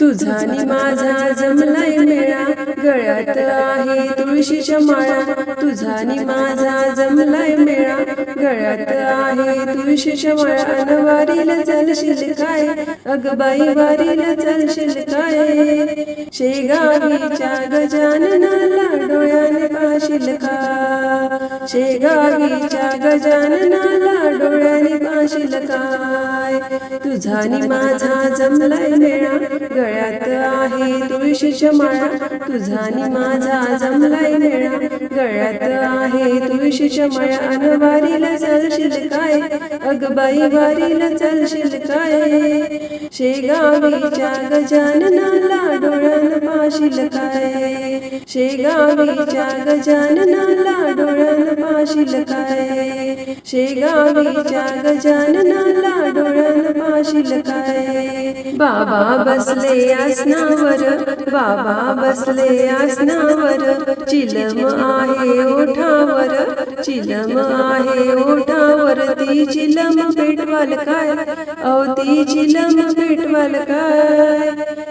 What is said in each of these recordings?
तुझा आणि माझा जमलाय मेळा गळ्यात आहे तुळशीच्या माळा. तुझा आणि माझा जमलाय मेळा गळ्यात आहे तुळशीच्या माळा. अन वारीला चालशील काय अग बाई वारीला चालशील काय शेगावीच्या गजाननाला डोळ्याने पाशील का शेगावीच्या गजाननाला डोळ्याने पाशील काय? तुझा आणि माझा जमलाय मेळा गळ्यात आहे तुळशीच्या माळा तुझा आणि माझा जमलाय मेळा गळ्यात आहे तुळशीच्या माळा अनवारीला चालशील काय? अगबाई वारीला चालशील काय? शेगावीच्या गजाननाला डोळ्यान पाशील काय? शेगावीच्या गजाननाला डोळ्यान पाशील काय? शेगावीच्या गजाननाला डोळ्यान पाशील काय? बाबा बसले आसनावर बाबा बसले आसनावर चिलम आहे ओठावर चिलम आहे ओठावर ती चिलम पेटवाल काय? अहो ती चिलम पेटवाल काय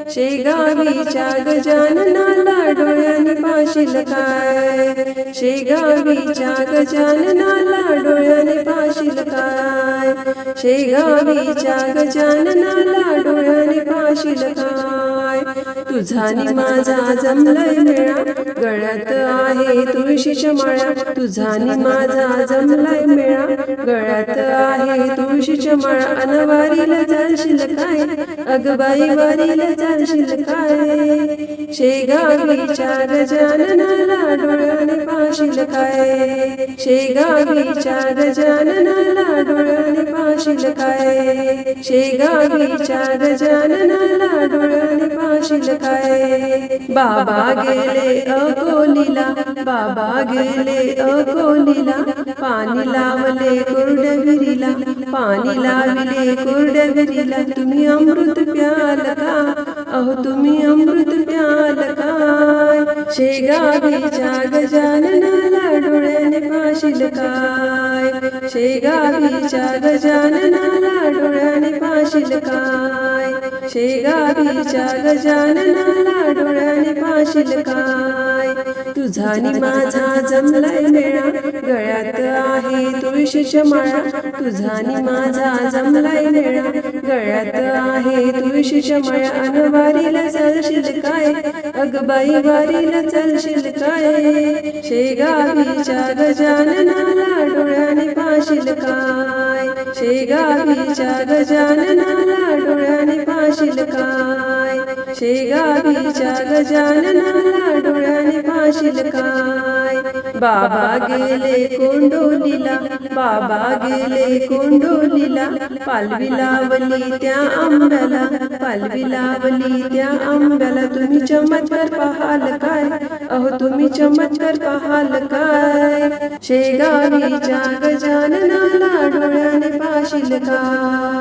शेगावीच्या गजाननाला डोळ्याने पाशील काय शेगावीच्या गजाननाला डोळ्याने पाशील काय शेगावीच्या गजाननाला डोळ्याने पाशील काय तुझा नि माझा जमलय मेळा गळ्यात आहे तुळशीच्या माळा तुझा आणि माझा जमलाय मेळा. गळ्यात आहे तुळशीच्या माळा अनवारीला जाशील काय अगबाई वारीला जाशील काय शेगावीच्या गजाननाला डोळ्याने पाशील काय शेगावीच्या गजाननाला डोळ्याने पाशील काय शेगावीच्या गजाननाला डोळ्याने पाशील काय बाबा गेले अकोलीला बाबा गेले. अकोलीला पाणी लावले कोरडविरीला पाणी लावले कोरडविरीला तुम्ही अमृत प्याल का अहो तुम्ही अमृत प्याल काय शेगावीच्या गजाननाला डोळ्याने पाशील काय? शेगावीच्या गजाननाला डोळ्याने पाशील काय? शेगावीच्या गजाननाला डोळ्याने पाशील काय? तुझा आणि माझा जमलाय मेळा गळ्यात आहे. तुळशीच्या माळा. तुझा आणि माझा जमलाय मेळा गळ्यात आहे. तुळशीच्या माळा. अन वारीला चालशील काय अग बाई वारीला चालशील काय शेगावीच्या गजाननाला डोळ्याने पाशील काय शेगावीच्या गजाननाला डोळ्याने पाशील काय शेगावीच्या गजाननाला डोळ्याने काय बाबा गेले कोंडोलीला बाबा गेले कोंडोलीला पालवी लावली त्या आंब्याला पालवी लावली त्या आंब्याला. तुम्ही चमत्कार पाहाल काय? अहो तुम्ही चमत्कार पाहाल काय? शेगाडी जाग जानना डोळ्याने पाशील काय?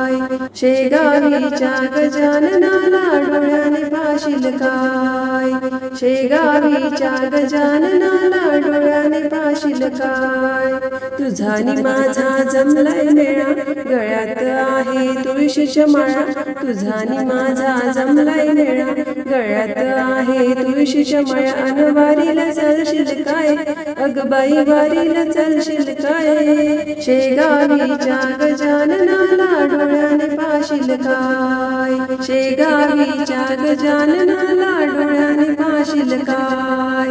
शेगावीच्या गजाननाला डोळ्याने पाशील काय? शेगावीच्या गजाननाला डोळ्याने पाशील काय? तुझा माझा जमलाय मेळा गळ्यात आहे तुळशीच्या माळा तुझा माझा जमलाय मेळा गळ्यात आहे तुळशीच्या माळा अनवारीला चालशील काय? अगबाई वारीला चालशील काय? शेगावीच्या गजाननाला डोळ्याने पाशील काय शेगावीच्या गजाननाला डोळ्याने पाशील काय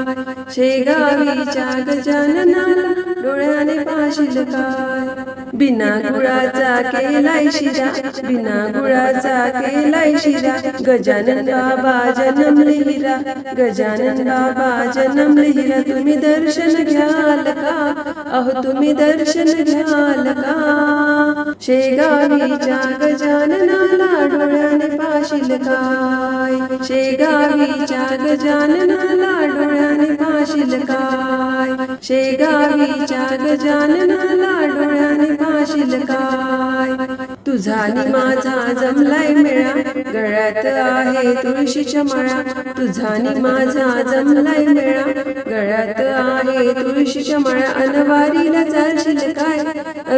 शेगावीच्या गजाननाला डोळ्याने पाशील काय बिना गुळाचा केलाय शिरा बिना गुळाचा केलाय शिरा. गजानन बाबा जनम हिरा गजानन बाबा जनम हिरा तुम्ही दर्शन घ्याल का? अहो तुम्ही दर्शन घ्याल का? शेगावी जाग गजाननाला डोळ्याने पाशील काय? शेगावी जाग गजाननाला डोळ्याने पाशील काय? शेगावी जाग गजाननाला डोळ्याने पाशील काय? तुझा आणि माझा जमलाय मेळा गळ्यात आहे तुळशीच्या माळा तुझा आणि माझा जमलाय मेळा. गळ्यात आहे तुळशीच्या माळा अनवारीला चालशील काय?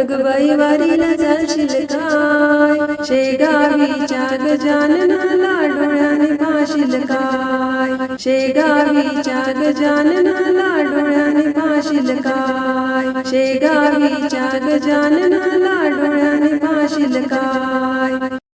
अगबाई वारीला चालशील काय? शेगावीच्या गजाननाला डोळ्याने भाशील काय? शेगावीच्या गजाननाला डोळ्याने भाशील काय? शेगावीच्या गजाननाला डोळ्याने भाशील काय?